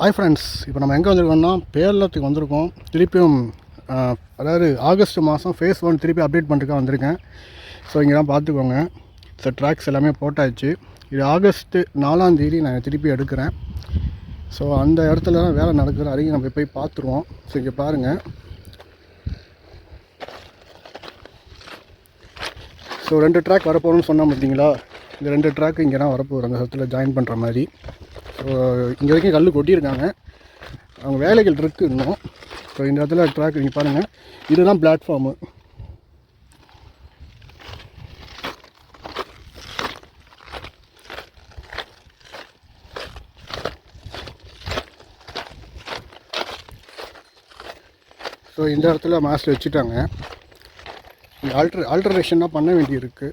Hi friends இப்போ நம்ம எங்கே வந்திருக்கோம்னா பேரளத்துக்கு வந்திருக்கோம். திருப்பியும் அதாவது ஆகஸ்ட் மாதம் ஃபேஸ் ஒன் திருப்பி அப்டேட் பண்ணிட்டு வந்திருக்கேன். ஸோ இங்கே தான் பார்த்துக்கோங்க. ஸோ ட்ராக்ஸ் எல்லாமே போட்டாச்சு. இது ஆகஸ்ட்டு நாலாந்தேதி நான் திருப்பி எடுக்கிறேன். ஸோ அந்த இடத்துல தான் வேலை நடக்குது. அதையும் நம்ம போய் பார்த்துருவோம். ஸோ இங்கே பாருங்கள் ஸோ ரெண்டு ட்ராக் வரப்போகிறோம்னு சொன்னால் பார்த்தீங்களா இந்த ரெண்டு ட்ராக்கு இங்கே தான் வரப்போகுது. அந்த இடத்துல ஜாயின் பண்ணுற மாதிரி. இங்கே வரைக்கும் கல் கொட்டியிருக்காங்க. அவங்க வேலைகள் இருக்குது இன்னும். ஸோ இந்த இடத்துல ட்ராக் நீங்கள் பாருங்கள் இதுதான் பிளாட்ஃபார்மு ஸோ இந்த இடத்துல மாஸ்டர் வச்சுட்டாங்க. இந்த ஆல்ட்ரு ஆல்ட்ரேஷன்லாம் பண்ண வேண்டியிருக்கு.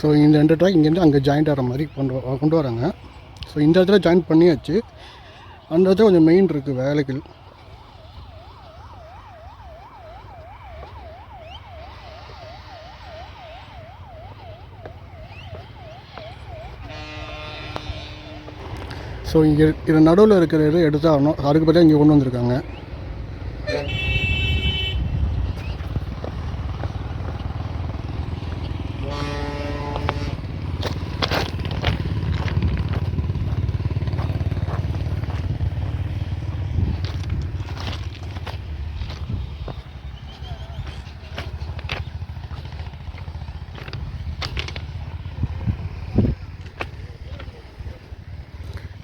ஸோ இந்த ரெண்டு ட்ராக் இங்கேருந்து அங்கே ஜாயிண்ட் ஆகிற மாதிரி கொண்டு வ- கொண்டு வராங்க. ஸோ இந்த இடத்துல ஜாயின் பண்ணியாச்சு. அந்த இடத்துல கொஞ்சம் மெயின் இருக்குது வேலைகள். ஸோ இங்கே இது நடுவில் இருக்கிற இது எடுத்தாகணும். அதுக்கு பதிலாக இங்கே கொண்டு வந்திருக்காங்க.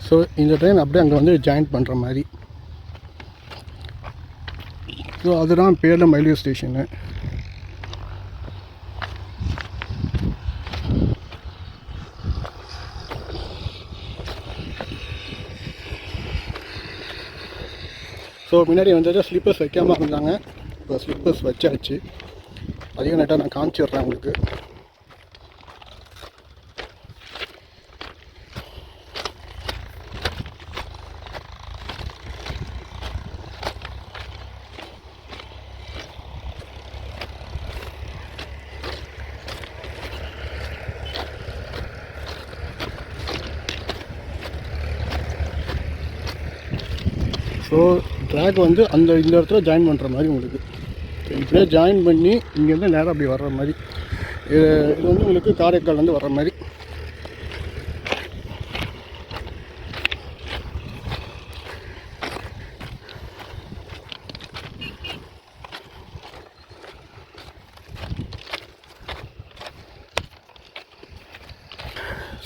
ஸோ இந்த ட்ரெயின் அப்படியே அங்கே வந்து ஜாயின் பண்ணுற மாதிரி. ஸோ அதுதான் பேரில் ரயில்வே ஸ்டேஷனு ஸோ முன்னாடி வந்தது ஸ்லிப்பர்ஸ் வைக்காமல் இருந்தாங்க. இப்போ ஸ்லிப்பர்ஸ் வச்சாச்சு. அதையும் நைட்டாக நான் காமிச்சிடுறேன் உங்களுக்கு. ஸோ ட்ராக் வந்து அந்த இந்த இடத்துல ஜாயின் பண்ணுற மாதிரி உங்களுக்கு. இப்படியே ஜாயின் பண்ணி இங்கேருந்து நேராக அப்படி வர்ற மாதிரி. இது இது வந்து உங்களுக்கு காரைக்கால்லேருந்து வர்ற மாதிரி.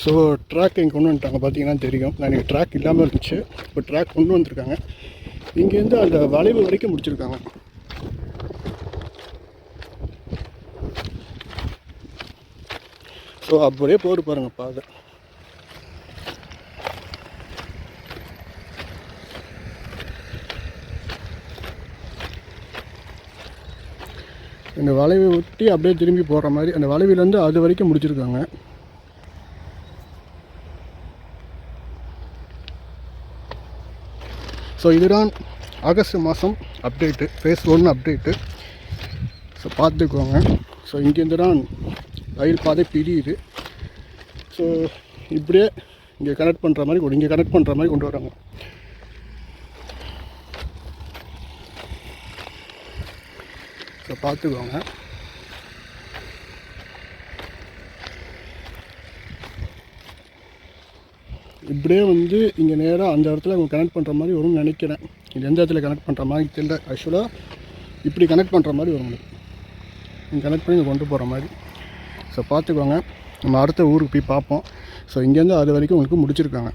ஸோ ட்ராக் இங்கே கொண்டு வந்துட்டாங்க பார்த்தீங்கன்னா தெரியும். நான் எனக்கு ட்ராக் இல்லாமல் இருந்துச்சு இப்போ ட்ராக் கொண்டு வந்திருக்காங்க. இங்கேருந்து அந்த வளைவு வரைக்கும் முடிச்சிருக்காங்க. ஸோ அப்படியே போடு பாருங்கள் பாதை. இந்த வளைவை ஒட்டி அப்படியே திரும்பி போகிற மாதிரி அந்த வளைவிலேருந்து அது வரைக்கும் முடிச்சிருக்காங்க. ஸோ இதுதான் ஆகஸ்ட் மாதம் update phase one update so பார்த்துக்கோங்க. ஸோ இங்கேருந்து தான் ரயில் பாதை பிரியுது. ஸோ இப்படியே இங்கே கனெக்ட் பண்ணுற மாதிரி கொண்டு இங்கே கனெக்ட் பண்ணுற மாதிரி கொண்டு வராங்க. ஸோ பார்த்துக்கோங்க. இப்படியே வந்து இங்கே நேராக அந்த இடத்துல அவங்க கனெக்ட் பண்ணுற மாதிரி வரும்னு நினைக்கிறேன். இது எந்த இடத்துல கனெக்ட் பண்ணுற மாதிரி தெரியல. ஆக்சுவலாக இப்படி கனெக்ட் பண்ணுற மாதிரி வரும். இங்கே கனெக்ட் பண்ணி இங்கே கொண்டு போகிற மாதிரி. ஸோ பார்த்துக்கோங்க. நம்ம அடுத்த ஊருக்கு போய் பார்ப்போம். ஸோ இங்கேருந்து அது வரைக்கும் உங்களுக்கு முடிச்சிருக்காங்க.